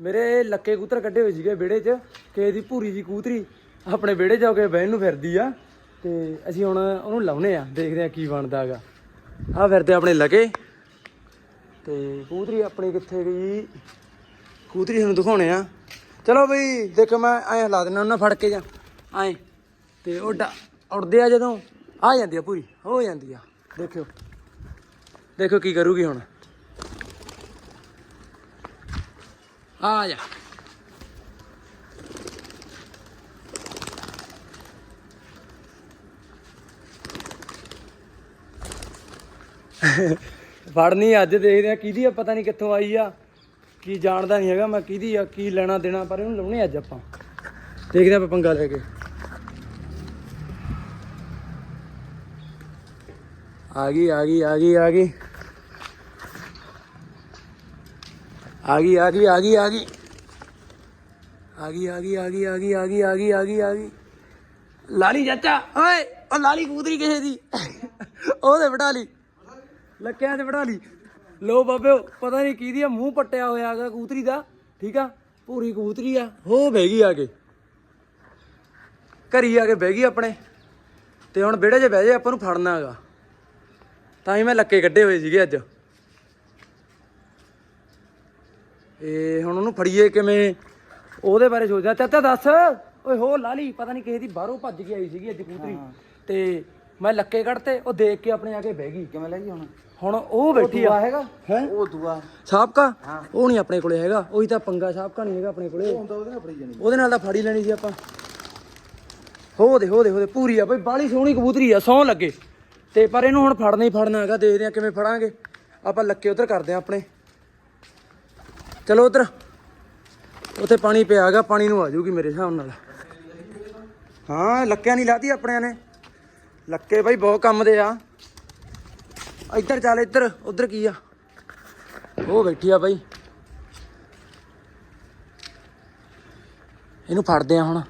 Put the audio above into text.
ਮੇਰੇ ਲੱਕੇ ਕੂਤਰ ਕੱਢੇ ਹੋਏ ਸੀਗੇ ਵਿਹੜੇ 'ਚ ਕਿ ਦੀ ਭੂਰੀ ਜੀ ਕੂਤਰੀ ਆਪਣੇ ਵਿਹੜੇ 'ਚ ਆ ਕੇ ਬਹਿਣ ਨੂੰ ਫਿਰਦੀ ਆ। ਤੇ ਅਸੀਂ ਹੁਣ ਉਹਨੂੰ ਲਾਉਨੇ ਆ, ਦੇਖਦੇ ਆ ਕੀ ਬਣਦਾ ਹੈਗਾ। ਆ ਫਿਰਦੇ ਆਪਣੇ ਲਗੇ ਤੇ ਕੂਤਰੀ ਆਪਣੀ ਕਿੱਥੇ ਗਈ? ਕੂਤਰੀ ਤੁਹਾਨੂੰ ਦਿਖਾਉਣੇ ਆ। ਚਲੋ ਬਈ, ਦੇਖੋ ਮੈਂ ਐਂ ਹਿਲਾ ਦਿੰਦਾ ਉਹਨਾਂ, ਫੜ ਕੇ ਜਾਂ ਐਂ। ਤੇ ਉਹ ਡਾ- ਉੜਦੇ ਆ ਜਦੋਂ, ਆ ਜਾਂਦੀ ਆ ਪੂਰੀ ਹੋ ਜਾਂਦੀ ਆ। ਦੇਖਿਓ। ਦੇਖੋ ਕੀ ਕਰੂਗੀ ਹੁਣ। Ah, ਆ ਜਾ ਫੜਨੀ ਅੱਜ ਦੇਖਦੇ ਆ ਕਿਹਦੀ ਆ, ਪਤਾ ਨਹੀਂ ਕਿੱਥੋਂ ਆਈ ਆ। ਕੀ ਜਾਣਦਾ ਨਹੀਂ ਹੈਗਾ ਮੈਂ ਕਿਹਦੀ ਆ, ਕੀ ਲੈਣਾ ਦੇਣਾ, ਪਰ ਇਹਨੂੰ ਲਾਉਣੇ ਅੱਜ ਆਪਾਂ। ਦੇਖਦੇ ਆਪਾਂ ਪੰਗਾ ਲੈ ਕੇ। ਆ ਗਈ ਆ ਗਈ ਆ ਗਈ ਆ ਗਈ। ਆ ਗਈ ਆ ਗਈ ਆ ਗਈ ਆ ਗਈ ਆ ਗਈ ਆ ਗਈ ਆ ਗਈ ਆ ਗਈ ਆ ਗਈ ਆ ਗਈ ਆ ਗਈ ਆ ਗਈ ਲਾਲੀ ਚਾਚਾ ਓਏ ਉਹ ਲਾਲੀ ਕੂਦਰੀ ਕਿਸੇ ਦੀ ਉਹਦੇ ਵਟਾ ਲਈ ਲੱਕਿਆਂ ਤੇ ਵਟਾ ਲਈ ਲੋ ਬਾਬੇ ਪਤਾ ਨਹੀਂ ਕਿਹਦੀ ਆ ਮੂੰਹ ਪੱਟਿਆ ਹੋਇਆ ਹੈਗਾ ਕੂਤਰੀ ਦਾ ਠੀਕ ਆ ਪੂਰੀ ਕੂਤਰੀ ਆ ਹੋ ਬਹਿ ਗਈ ਆ ਕੇ ਘਰੀ ਆ ਕੇ ਬਹਿ ਗਈ ਆਪਣੇ ਤੇ ਹੁਣ ਵਿਹੜੇ 'ਚ ਬਹਿ ਜੇ ਆਪਾਂ ਨੂੰ ਫੜਨਾ ਹੈਗਾ ਤਾਂ ਹੀ ਮੈਂ ਲੱਕੇ ਕੱਢੇ ਹੋਏ ਸੀਗੇ ਅੱਜ ਇਹ ਹੁਣ ਉਹਨੂੰ ਫੜੀਏ ਕਿਵੇਂ? ਉਹਦੇ ਬਾਰੇ ਸੋਚਦਾ ਚਾਚਾ ਦੱਸ। ਓਏ ਹੋ ਲਾਲੀ ਪਤਾ ਨਹੀਂ ਕਿਸੇ ਦੀ ਬਾਹਰੋਂ ਭੱਜ ਕੇ ਆਈ ਸੀਗੀ ਅੱਜ ਕਬੂਤਰੀ। ਤੇ ਮੈਂ ਲੱਕੇ ਕੱਢਤੇ ਉਹ ਦੇਖ ਕੇ ਆਪਣੇ ਆ ਕੇ ਬਹਿ ਗਈ। ਕਿਵੇਂ ਲੈ ਗਈ ਹੁਣ? ਹੁਣ ਉਹ ਬੈਠੀ ਆ। ਹੈਗਾ? ਹੈ? ਉਹ ਦੂਆ। ਸਾਬਕਾ? ਉਹ ਨਹੀਂ ਆਪਣੇ ਕੋਲੇ ਹੈਗਾ। ਉਹੀ ਤਾਂ ਪੰਗਾ ਸਾਬਕਾ ਨਹੀਂ ਹੈਗਾ ਆਪਣੇ ਕੋਲੇ। ਉਹਦੇ ਨਾਲ ਤਾਂ ਫੜੀ ਲੈਣੀ ਸੀ ਆਪਾਂ। ਹੋ ਦੇ ਹੋ ਦੇ ਹੋ ਦੇ ਪੂਰੀ ਆ। ਬਈ ਬਾਲੀ ਸੋਹਣੀ ਕਬੂਤਰੀ ਆ ਸੌ ਲੱਗੇ। ਤੇ ਪਰ ਇਹਨੂੰ ਹੁਣ ਫੜਨਾ ਹੀ ਫੜਨਾ ਹੈਗਾ ਦੇਖਦੇ ਆ ਕਿਵੇਂ ਫੜਾਂਗੇ। ਆਪਾਂ ਲੱਕੇ ਉਧਰ ਕਰਦੇ ਆ ਆਪਣੇ। ਚਲੋ ਉਧਰ। ਉੱਥੇ ਪਾਣੀ ਪਿਆ ਹੈਗਾ, ਪਾਣੀ ਨੂੰ ਆ ਜਾਊਗੀ ਮੇਰੇ ਹਿਸਾਬ ਨਾਲ। ਹਾਂ, ਲੱਕਿਆਂ ਨਹੀਂ ਲਾਤੀ ਆਪਣਿਆਂ ਨੇ। ਲੱਕੇ ਬਾਈ ਬਹੁਤ ਕੰਮ ਦੇ ਆ। ਇੱਧਰ ਚੱਲ, ਇੱਧਰ। ਉਧਰ ਕੀ ਆ? ਉਹ ਬੈਠੀ ਆ ਬਾਈ। ਇਹਨੂੰ ਫੜਦੇ ਆ ਹੁਣ।